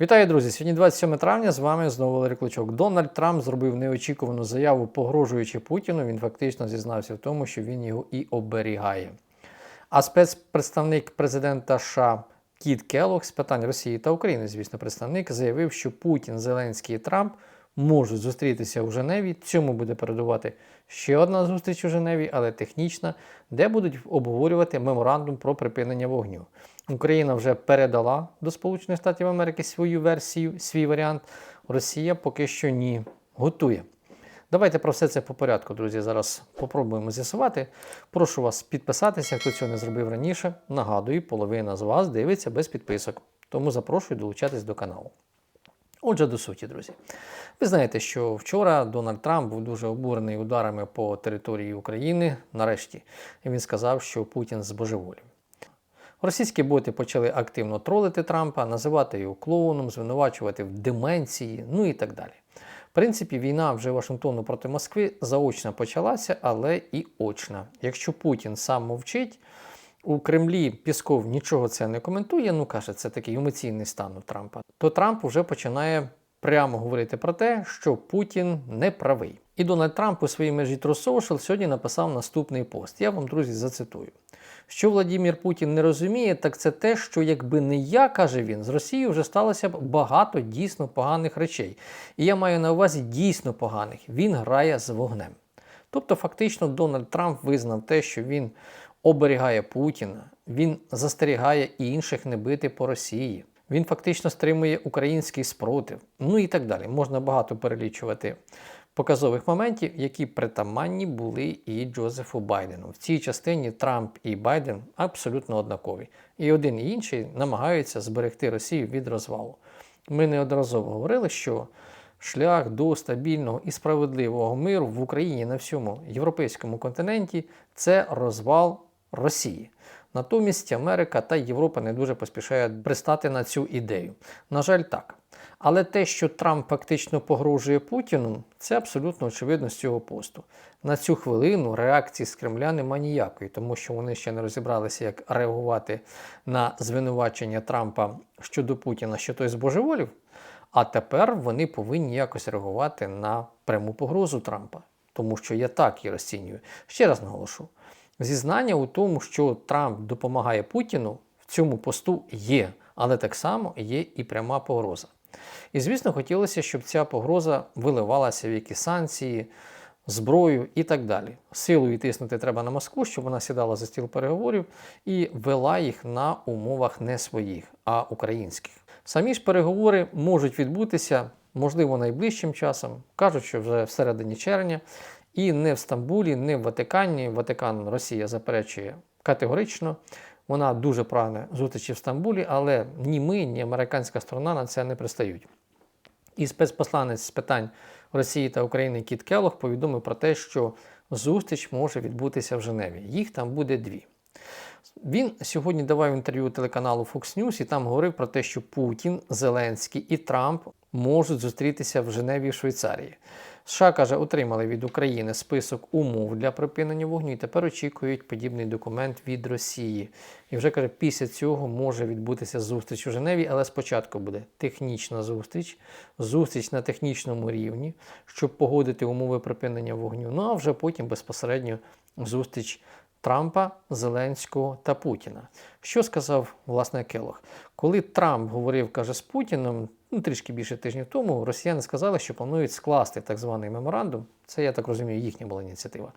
Вітаю, друзі! Сьогодні 27 травня. З вами знову Валерій Клочок. Дональд Трамп зробив неочікувану заяву, погрожуючи Путіну. Він фактично зізнався в тому, що він його і оберігає. А спецпредставник президента США Кіт Келлог з питань Росії та України, звісно, представник, заявив, що Путін, Зеленський і Трамп можуть зустрітися у Женеві. Цьому буде передувати ще одна зустріч у Женеві, але технічна, де будуть обговорювати меморандум про припинення вогню. Україна вже передала до Сполучених Штатів Америки свою версію, свій варіант. Росія поки що ні готує. Давайте про все це по порядку, друзі. Зараз попробуємо з'ясувати. Прошу вас підписатися, хто цього не зробив раніше. Нагадую, половина з вас дивиться без підписок. Тому запрошую долучатись до каналу. Отже, до суті, друзі. Ви знаєте, що вчора Дональд Трамп був дуже обурений ударами по території України. Нарешті він сказав, що Путін збожеволів. Російські боти почали активно тролити Трампа, називати його клоуном, звинувачувати в деменції, ну і так далі. В принципі, війна вже Вашингтону проти Москви заочно почалася, але і очна. Якщо Путін сам мовчить, у Кремлі Пісков нічого це не коментує, ну каже, це такий емоційний стан у Трампа, то Трамп вже починає прямо говорити про те, що Путін не правий. І Дональд Трамп у своїй межі True Social сьогодні написав наступний пост. Я вам, друзі, зацитую. Що Владимир Путін не розуміє, так це те, що якби не я, каже він, з Росією вже сталося б багато дійсно поганих речей. І я маю на увазі дійсно поганих. Він грає з вогнем. Тобто, фактично, Дональд Трамп визнав те, що він оберігає Путіна, він застерігає інших не бити по Росії. Він фактично стримує український спротив, ну і так далі. Можна багато перелічувати показових моментів, які притаманні були і Джозефу Байдену. В цій частині Трамп і Байден абсолютно однакові. І один і інший намагаються зберегти Росію від розвалу. Ми неодноразово говорили, що шлях до стабільного і справедливого миру в Україні на всьому європейському континенті це розвал Росії. Натомість Америка та Європа не дуже поспішають пристати на цю ідею. На жаль, так. Але те, що Трамп фактично погрожує Путіну, це абсолютно очевидно з цього посту. На цю хвилину реакції з Кремля нема ніякої, тому що вони ще не розібралися, як реагувати на звинувачення Трампа щодо Путіна, що той збожеволів. А тепер вони повинні якось реагувати на пряму погрозу Трампа, тому що я так її розцінюю. Ще раз наголошу: зізнання у тому, що Трамп допомагає Путіну, в цьому посту є, але так само є і пряма погроза. І, звісно, хотілося, щоб ця погроза виливалася в якісь санкції, зброю і так далі. Силою тиснути треба на Москву, щоб вона сідала за стіл переговорів і вела їх на умовах не своїх, а українських. Самі ж переговори можуть відбутися, можливо, найближчим часом, кажуть, що вже всередині червня, і не в Стамбулі, не в Ватикані. Ватикан Росія заперечує категорично. Вона дуже прагне зустрічі в Стамбулі, але ні ми, ні американська сторона на це не пристають. І спецпосланець з питань Росії та України Кіт Келлог повідомив про те, що зустріч може відбутися в Женеві. Їх там буде дві. Він сьогодні давав інтерв'ю телеканалу Fox News і там говорив про те, що Путін, Зеленський і Трамп можуть зустрітися в Женеві в Швейцарії. США каже, отримали від України список умов для припинення вогню і тепер очікують подібний документ від Росії. І вже каже, після цього може відбутися зустріч у Женеві, але спочатку буде технічна зустріч, зустріч на технічному рівні, щоб погодити умови припинення вогню. Ну а вже потім безпосередньо зустріч. Трампа, Зеленського та Путіна. Що сказав власне Келох? Коли Трамп говорив, каже, з Путіном, ну трішки більше тижнів тому, росіяни сказали, що планують скласти так званий меморандум. Це, я так розумію, їхня була ініціатива.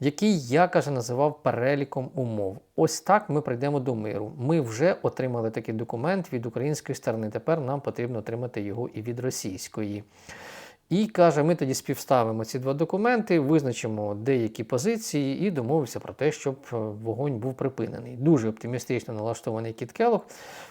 Який я каже, називав переліком умов. Ось так ми прийдемо до миру. Ми вже отримали такий документ від української сторони. Тепер нам потрібно отримати його і від російської. І каже, ми тоді співставимо ці два документи, визначимо деякі позиції і домовимося про те, щоб е, вогонь був припинений. Дуже оптимістично налаштований Кіт Келлог.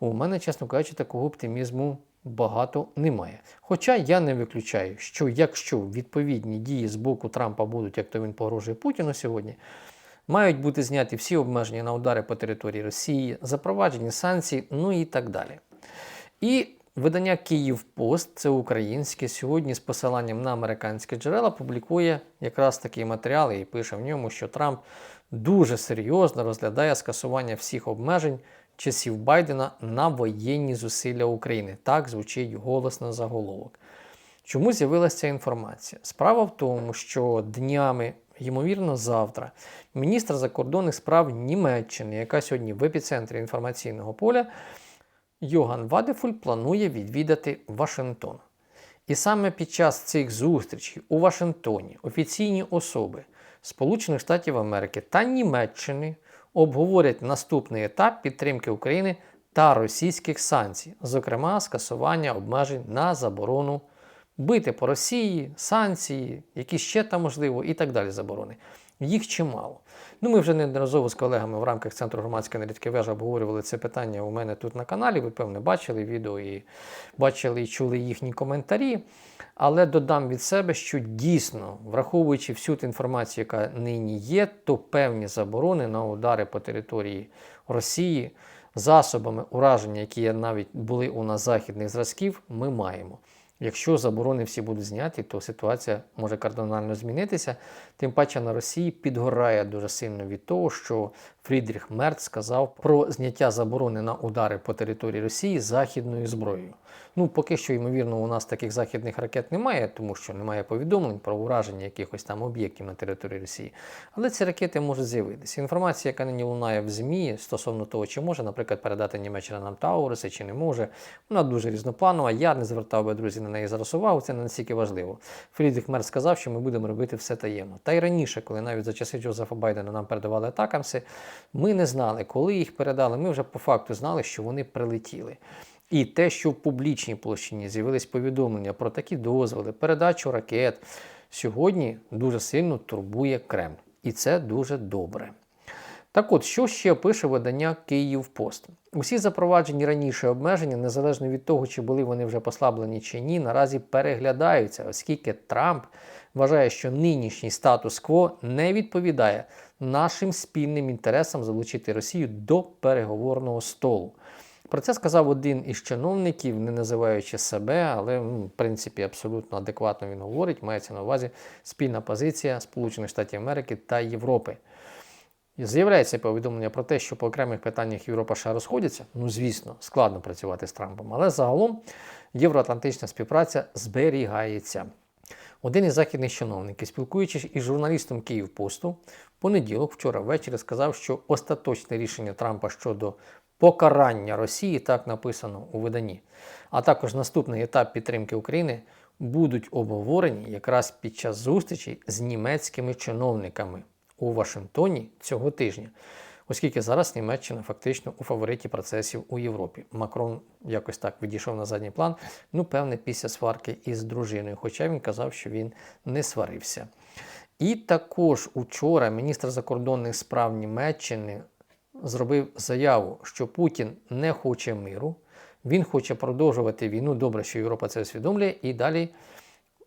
У мене, чесно кажучи, такого оптимізму багато немає. Хоча я не виключаю, що якщо відповідні дії з боку Трампа будуть, як то він погрожує Путіну сьогодні, мають бути зняті всі обмеження на удари по території Росії, запроваджені санкції, ну і так далі. І Видання Київ Пост, це українське, сьогодні з посиланням на американські джерела публікує якраз такий матеріал і пише в ньому, що Трамп дуже серйозно розглядає скасування всіх обмежень часів Байдена на воєнні зусилля України. Так звучить голосно заголовок. Чому з'явилася ця інформація? Справа в тому, що днями, ймовірно, завтра, міністр закордонних справ Німеччини, яка сьогодні в епіцентрі інформаційного поля, Йоган Вадефуль планує відвідати Вашингтон. І саме під час цих зустрічей у Вашингтоні офіційні особи Сполучених Штатів Америки та Німеччини обговорять наступний етап підтримки України та російських санкцій, зокрема скасування обмежень на заборону бити по Росії, санкції, які ще там можливо, і так далі заборони. Їх чимало. Ну, ми вже неодноразово з колегами в рамках Центру громадської аналітики вежа обговорювали це питання у мене тут на каналі. Ви, певне, бачили відео і бачили і чули їхні коментарі. Але додам від себе, що дійсно, враховуючи всю ту інформацію, яка нині є, то певні заборони на удари по території Росії засобами ураження, які навіть були у нас західних зразків, ми маємо. Якщо заборони всі будуть зняті, то ситуація може кардинально змінитися. Тим паче на Росії підгорає дуже сильно від того, що Фрідріх Мерц сказав про зняття заборони на удари по території Росії західною зброєю. Ну, поки що, ймовірно, у нас таких західних ракет немає, тому що немає повідомлень про ураження якихось там об'єктів на території Росії. Але ці ракети можуть з'явитися. Інформація, яка нині лунає в ЗМІ стосовно того, чи може, наприклад, передати Німеччина нам Тауруси, чи не може, вона дуже різнопланова. Я не звертав би, друзі, на неї зараз увагу, це не настільки важливо. Фрідріх Мерц сказав, що ми будемо робити все таємно. Та й раніше, коли навіть за часи Джозефа Байдена нам передавали атакамси, ми не знали, коли їх передали. Ми вже по факту знали, що вони прилетіли. І те, що в публічній площині з'явились повідомлення про такі дозволи, передачу ракет, сьогодні дуже сильно турбує Кремль. І це дуже добре. Так от, що ще пише видання Київ Пост? Усі запроваджені раніше обмеження, незалежно від того, чи були вони вже послаблені чи ні, наразі переглядаються, оскільки Трамп вважає, що нинішній статус-кво не відповідає нашим спільним інтересам залучити Росію до переговорного столу. Про це сказав один із чиновників, не називаючи себе, але в принципі абсолютно адекватно він говорить. Мається на увазі спільна позиція Сполучених Штатів Америки та Європи. З'являється повідомлення про те, що по окремих питаннях Європа ще розходяться. Ну, звісно, складно працювати з Трампом, але загалом євроатлантична співпраця зберігається. Один із західних чиновників, спілкуючись із журналістом Київпосту, понеділок, вчора ввечері, сказав, що остаточне рішення Трампа щодо покарання Росії, так написано у виданні, а також наступний етап підтримки України будуть обговорені якраз під час зустрічі з німецькими чиновниками у Вашингтоні цього тижня. Оскільки зараз Німеччина фактично у фавориті процесів у Європі. Макрон якось так відійшов на задній план, ну, певне, після сварки із дружиною, хоча він казав, що він не сварився. І також учора міністр закордонних справ Німеччини зробив заяву, що Путін не хоче миру, він хоче продовжувати війну. Добре, що Європа це усвідомлює. І далі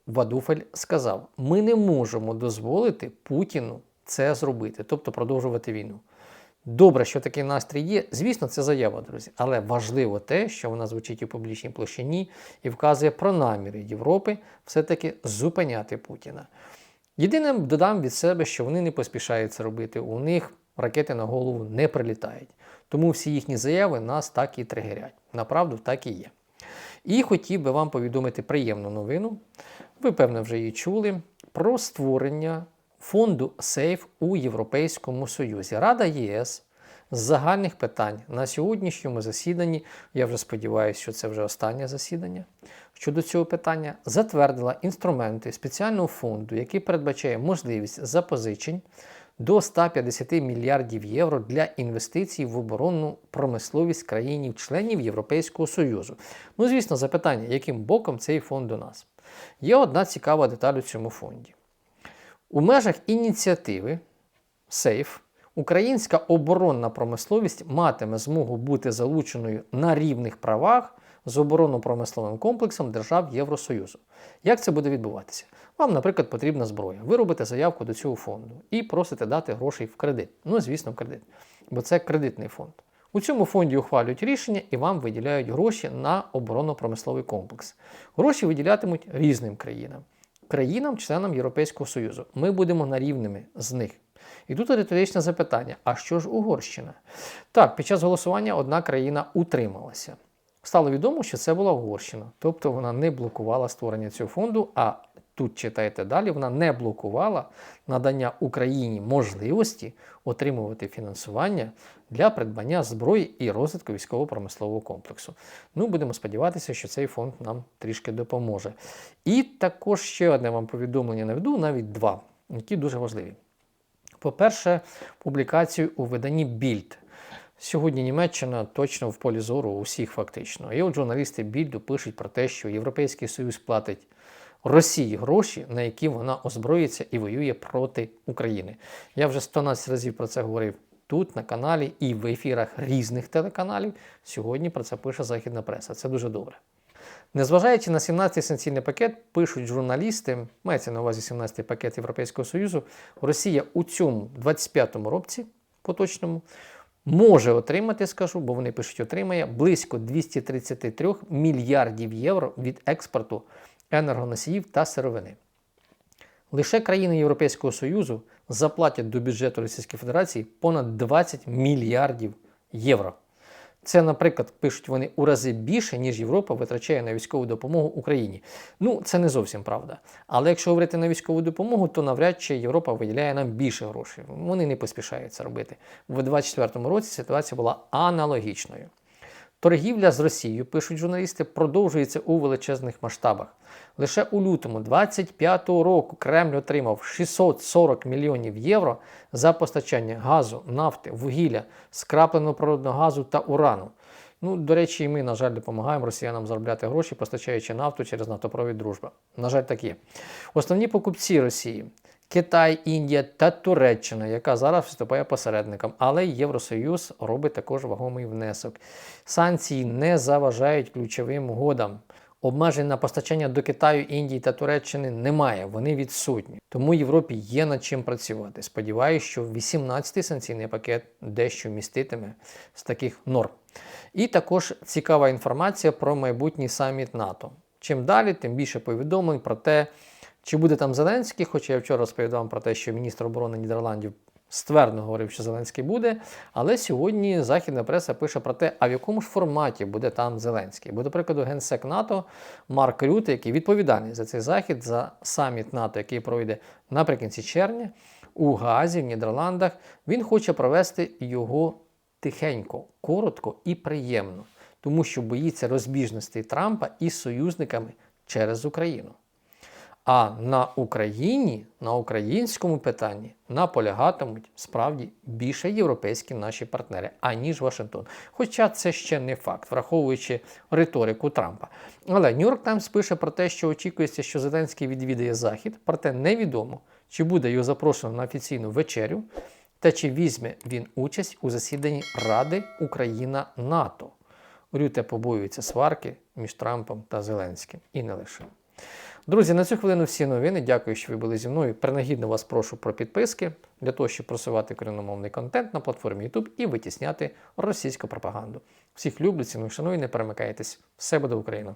Вадуфель сказав: ми не можемо дозволити Путіну це зробити, тобто продовжувати війну. Добре, що такий настрій є. Звісно, це заява, друзі. Але важливо те, що вона звучить у публічній площині і вказує про наміри Європи все-таки зупиняти Путіна. Єдине додам від себе, що вони не поспішають це робити. У них ракети на голову не прилітають. Тому всі їхні заяви нас так і тригерять. Направду так і є. І хотів би вам повідомити приємну новину. Ви, певно, вже її чули, про створення фонду Сейф у Європейському Союзі. Рада ЄС з загальних питань на сьогоднішньому засіданні, я вже сподіваюся, що це вже останнє засідання. Щодо цього питання, затвердила інструменти спеціального фонду, який передбачає можливість запозичень до 150 мільярдів євро для інвестицій в оборонну промисловість країнів-членів Європейського Союзу. Ну, звісно, запитання, яким боком цей фонд до нас. Є одна цікава деталь у цьому фонді. У межах ініціативи SAFE українська оборонна промисловість матиме змогу бути залученою на рівних правах з оборонно-промисловим комплексом держав Євросоюзу. Як це буде відбуватися? Вам, наприклад, потрібна зброя. Ви робите заявку до цього фонду і просите дати грошей в кредит. Ну, звісно, в кредит, бо це кредитний фонд. У цьому фонді ухвалюють рішення і вам виділяють гроші на оборонно-промисловий комплекс. Гроші виділятимуть різним країнам країнам-членам Європейського Союзу. Ми будемо на рівними з них. І тут риторичне запитання: а що ж Угорщина? Так, під час голосування одна країна утрималася. Стало відомо, що це була Угорщина, тобто вона не блокувала створення цього фонду. А тут читайте далі, вона не блокувала надання Україні можливості отримувати фінансування для придбання зброї і розвитку військово-промислового комплексу. Ну, будемо сподіватися, що цей фонд нам трішки допоможе. І також ще одне вам повідомлення наведу, навіть два, які дуже важливі. По-перше, публікацію у виданні Більд. Сьогодні Німеччина точно в полі зору усіх фактично. І от журналісти Більду пишуть про те, що Європейський Союз платить Росії гроші, на які вона озброїться і воює проти України. Я вже 112 разів про це говорив тут, на каналі, і в ефірах різних телеканалів. Сьогодні про це пише західна преса. Це дуже добре. Незважаючи на 17-й санкційний пакет, пишуть журналісти, мається на увазі 17-й пакет Європейського Союзу, Росія у цьому 25-му році поточному може отримати, скажу, бо вони пишуть, отримає близько 233 мільярдів євро від експорту енергоносіїв та сировини. Лише країни Європейського Союзу заплатять до бюджету Російської Федерації понад 20 мільярдів євро. Це, наприклад, пишуть вони у рази більше, ніж Європа витрачає на військову допомогу Україні. Ну, це не зовсім правда. Але якщо говорити на військову допомогу, то навряд чи Європа виділяє нам більше грошей. Вони не поспішають це робити. У 2024 році ситуація була аналогічною. Торгівля з Росією, пишуть журналісти, продовжується у величезних масштабах. Лише у лютому 25-го року Кремль отримав 640 мільйонів євро за постачання газу, нафти, вугілля, скрапленого природного газу та урану. Ну, до речі, і ми, на жаль, допомагаємо росіянам заробляти гроші, постачаючи нафту через нафтопровід дружба. На жаль, так є. Основні покупці Росії Китай, Індія та Туреччина, яка зараз виступає посередником, але Євросоюз робить також вагомий внесок. Санкції не заважають ключовим угодам. Обмежень на постачання до Китаю, Індії та Туреччини немає, вони відсутні. Тому Європі є над чим працювати. Сподіваюся, що 18-й санкційний пакет дещо міститиме з таких норм. І також цікава інформація про майбутній саміт НАТО. Чим далі, тим більше повідомлень про те, чи буде там Зеленський, хоча я вчора розповідав вам про те, що міністр оборони Нідерландів ствердно говорив, що Зеленський буде. Але сьогодні західна преса пише про те, а в якому ж форматі буде там Зеленський. Бо, до прикладу, генсек НАТО Марк Рюте, який відповідальний за цей захід, за саміт НАТО, який пройде наприкінці червня у Гаазі, в Нідерландах, він хоче провести його тихенько, коротко і приємно, тому що боїться розбіжностей Трампа із союзниками через Україну. А на Україні, на українському питанні наполягатимуть справді більше європейські наші партнери, аніж Вашингтон. Хоча це ще не факт, враховуючи риторику Трампа. Але Нью-Йорк Таймс пише про те, що очікується, що Зеленський відвідає Захід, проте невідомо, чи буде його запрошено на офіційну вечерю, та чи візьме він участь у засіданні Ради Україна НАТО. Рюте побоюється сварки між Трампом та Зеленським. І не лише. Друзі, на цю хвилину всі новини. Дякую, що ви були зі мною. Принагідно вас прошу про підписки для того, щоб просувати корінномовний контент на платформі YouTube і витісняти російську пропаганду. Всіх люблю, ціную, шаную, не перемикайтесь. Все буде Україна!